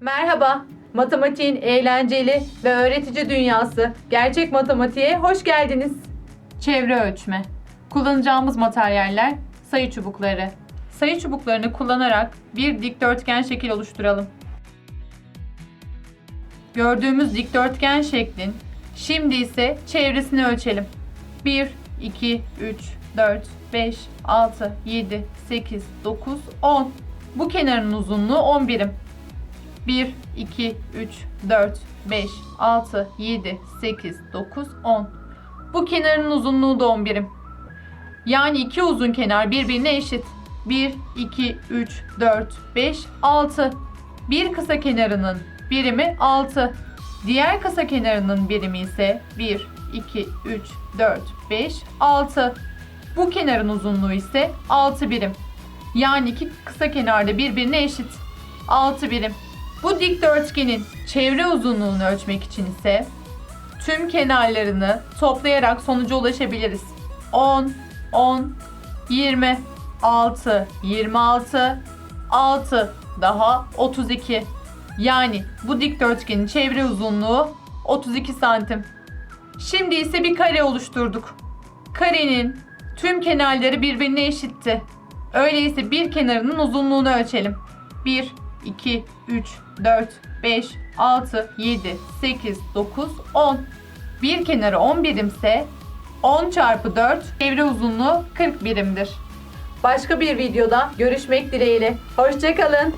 Merhaba. Matematiğin eğlenceli ve öğretici dünyası gerçek matematiğe hoş geldiniz. Çevre ölçme. Kullanacağımız materyaller sayı çubukları. Sayı çubuklarını kullanarak bir dikdörtgen şekil oluşturalım. Gördüğümüz dikdörtgen şeklin şimdi ise çevresini ölçelim. 1, 2, 3, 4, 5, 6, 7, 8, 9, 10. Bu kenarın uzunluğu 10 birim. 1, 2, 3, 4, 5, 6, 7, 8, 9, 10. Bu kenarın uzunluğu da 10 birim. Yani iki uzun kenar birbirine eşit. 1, 2, 3, 4, 5, 6. Bir kısa kenarının birimi 6. Diğer kısa kenarının birimi ise 1, 2, 3, 4, 5, 6. Bu kenarın uzunluğu ise 6 birim. Yani iki kısa kenarda birbirine eşit. 6 birim. Bu dikdörtgenin çevre uzunluğunu ölçmek için ise tüm kenarlarını toplayarak sonuca ulaşabiliriz. 10, 10, 20, 6, 26, 6 daha 32. Yani bu dikdörtgenin çevre uzunluğu 32 santim. Şimdi ise bir kare oluşturduk. Karenin tüm kenarları birbirine eşitti. Öyleyse bir kenarının uzunluğunu ölçelim. 1, 2, 3, 4, 5, 6, 7, 8, 9, 10. Bir kenarı 10 birimse 10 çarpı 4 çevre uzunluğu 40 birimdir. Başka bir videoda görüşmek dileğiyle. Hoşçakalın.